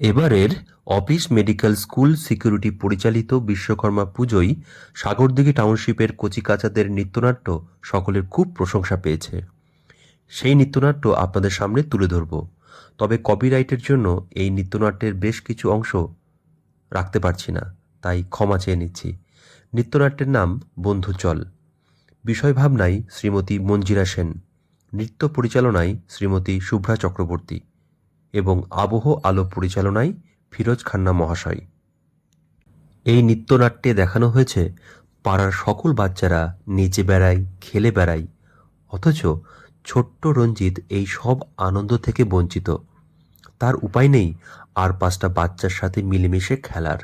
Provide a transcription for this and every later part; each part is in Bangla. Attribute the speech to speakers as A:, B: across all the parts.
A: এবারের অফিস মেডিকেল স্কুল সিকিউরিটি পরিচালিত বিশ্বকর্মা পুজোয় সাগরদিঘি টাউনশিপের কচিকাঁচাদের নৃত্যনাট্য সকলের খুব প্রশংসা পেয়েছে। সেই নৃত্যনাট্য আপনাদের সামনে তুলে ধরব। তবে কপিরাইটের জন্য এই নৃত্যনাট্যের বেশ কিছু অংশ রাখতে পারছি না, তাই ক্ষমা চেয়ে নিচ্ছি। নৃত্যনাট্যের নাম বন্ধু চল। বিষয় ভাবনায় শ্রীমতী মঞ্জিরা সেন, নৃত্য পরিচালনায় শ্রীমতী শুভ্রা চক্রবর্তী। এবং আবহ আলো পরিচালনায় ফিরোজ খান্না মহাশয়। এই নৃত্যনাট্যে দেখানো হয়েছে, পাড়ার সকল বাচ্চারা নেচে বেড়ায়, খেলে বেড়ায়, অথচ ছোট্ট রঞ্জিত এই সব আনন্দ থেকে বঞ্চিত। তার উপায় নেই আর পাঁচটা বাচ্চার সাথে মিলেমিশে খেলার।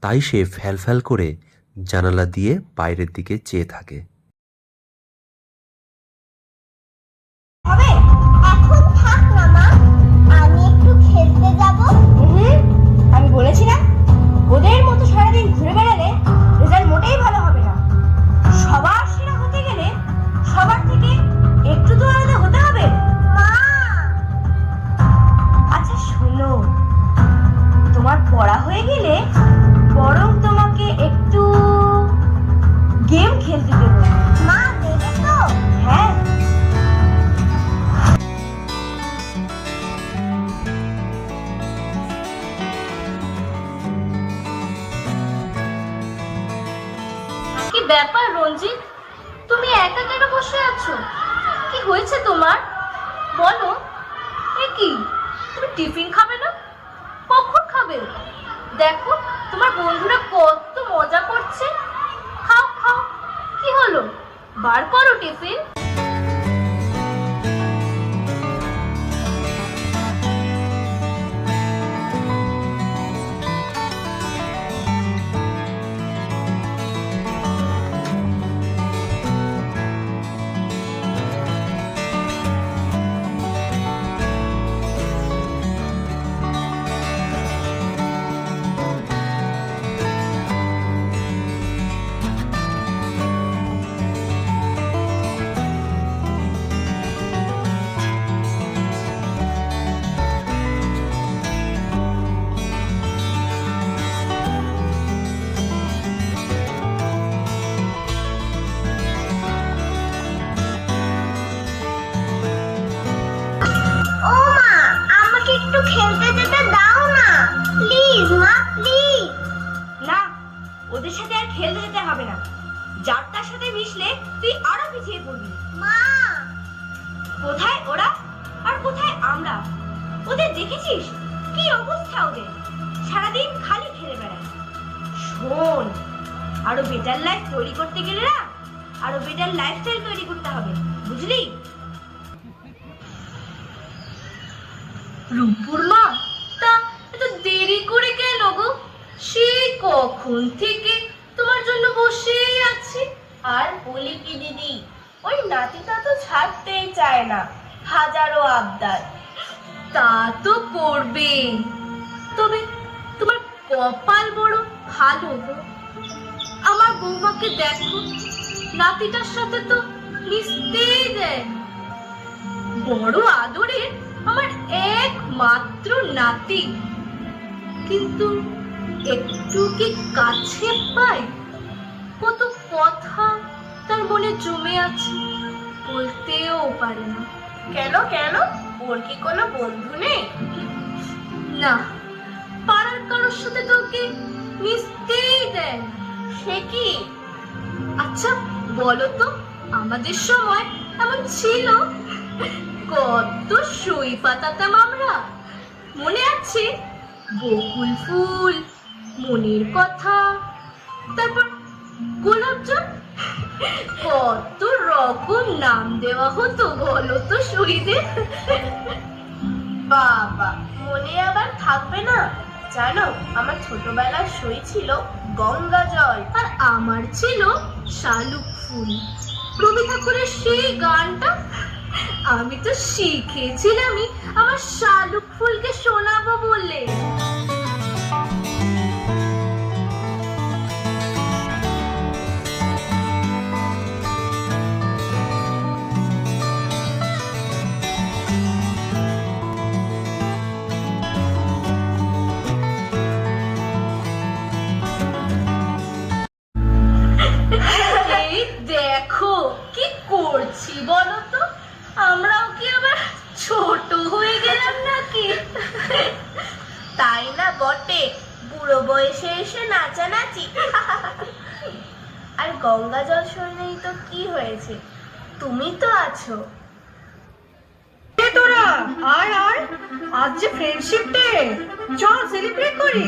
A: তাই সে ফ্যাল ফ্যাল করে জানালা দিয়ে বাইরের দিকে চেয়ে থাকে।
B: ব্যাপার, রঞ্জিত? তুমি একা কেন বসে আছো? কি হয়েছে তোমার? বলো। এ কি? তুমি টিফিন খাবে না? কখন খাবে? দেখো, তোমার বন্ধুরা কত মজা করছে। খাও খাও। কি হলো? বার করো টিফিন।
C: খেলতে যেতে
D: হবে না। যার তার সাথে মিশলে তুই আরও পিছিয়ে পড়বি।
C: মা!
D: কোথায় ওরা? আর কোথায় আমরা? ওদের দেখেছিস? কি অবস্থা ওদের? সারাদিন খালি খেলে বেড়ায়। শোন আরও বেটার লাইফ তৈরি করতে গেলে না আরও বেটার লাইফস্টাইল তৈরি করতে হবে বুঝলি?
B: রূপুর মা তা এত দেরি করে কেন গো? সে কখন থেকে বসেই আছি।
D: আর বলি কি দিদি, ওই নাতিটা তো ছাড়তেই চায় না, হাজারো আবদার।
B: তা তো করবে তবে তোমার কপাল বড় ভালো আমার বৌমাকে দেখো, নাতিটার সাথে তো মিশতেই দেয় বড় আদরের আমার একমাত্র নাতি। কিন্তু একটু কি কাছে পাই কত কথা তার মনে জমে আছে। বলতেও পারে না।
D: কেন কেন? ওর কি কোনো বন্ধু নেই?
B: না, পাড়ার কারোর সাথে তোকে মিশতেই দেয়
D: সে কি?
B: আচ্ছা বলো তো, আমাদের সময় এমন ছিল? কত সই পাতাতাম আমরা। মনে আছে? বকুল ফুল, মনের কথা, তারপর গোলাপজাম? কত রকম নাম দেওয়া হতো বলো তো সইদের
D: বাবা, মনে আবার থাকবে না। জানো, আমার ছোটবেলার সই ছিল গঙ্গা জল।
B: আর আমার ছিল শালুক ফুল। রবি ঠাকুরের সেই গানটা আমি তো শিখেছিলামই। আমার শালুক ফুলকে শোনাবো বলে।
C: বয়সে এসে নাচানাচি। আর গঙ্গা জল শরীরেই তো কি হয়েছে? তুমি তো আছো।
D: তোরা? আর আর আজ যে ফ্রেন্ডশিপ ডে চল সেলিব্রেট করি।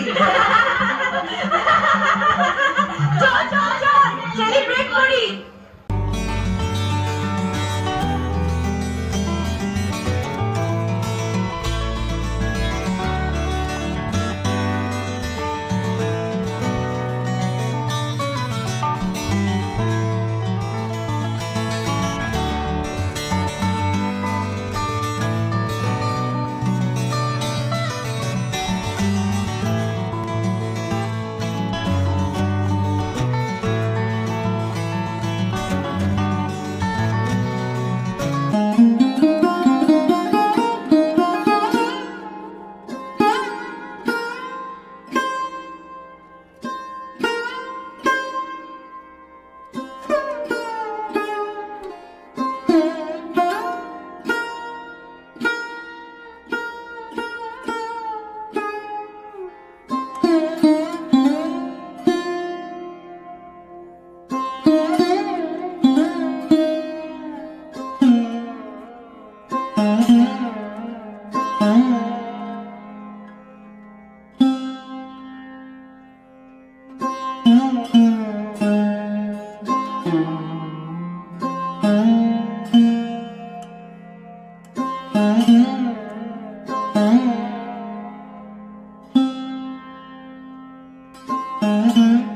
D: Música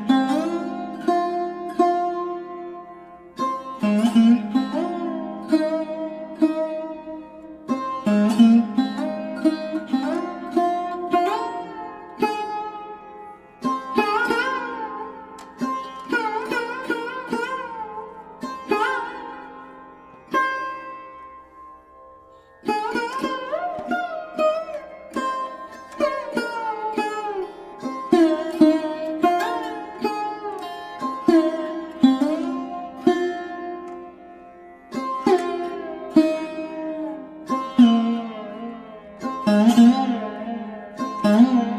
E: আচ্ছা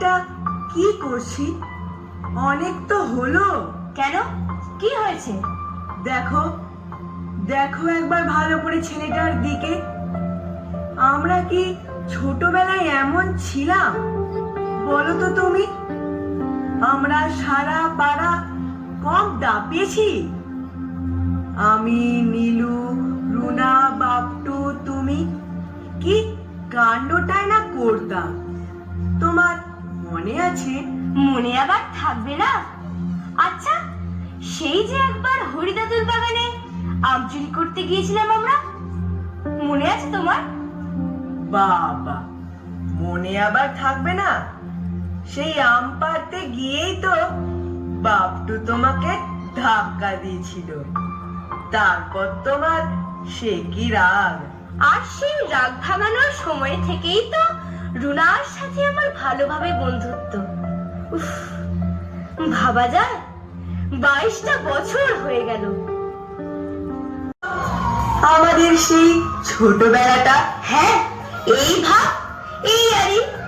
E: এটা কি করছি? অনেক তো হলো।
D: কেন? কি হয়েছে?
E: দেখো দেখো একবার ভালো করে ছেলেটার দিকে। আমরা কি ছোটবেলায় এমন ছিলাম? বলো তো তুমি। আমরা সারা পাড়া কম দাপিয়েছি। আমি নীলু রুনা বাপটু তুমি। কি কাণ্ডটাই না করতাম। তোমার মনে আছে?
D: মনে আবার থাকবে না? আচ্ছা সেই যে একবার হরিদাদুর বাগানে আম চুরি করতে গিয়েছিলাম আমরা মনে আছে তোমার?
E: বাবা মনে আবার থাকবে না? সেই আম পাড়তে গিয়েই তো বাপটু তোমাকে ধাক্কা দিয়েছিল। তারপর তোমার সে কি রাগ?
D: আর সেই রাগ ভাঙানোর সময় থেকেই তো রুনার সাথে আমার ভালোভাবে বন্ধুত্ব। উফ, ভাবা যায়? বাইশটা বছর হয়ে গেল।
E: আমাদের সেই ছোটবেলাটা
D: হ্যাঁ এই ভাব, এই আরে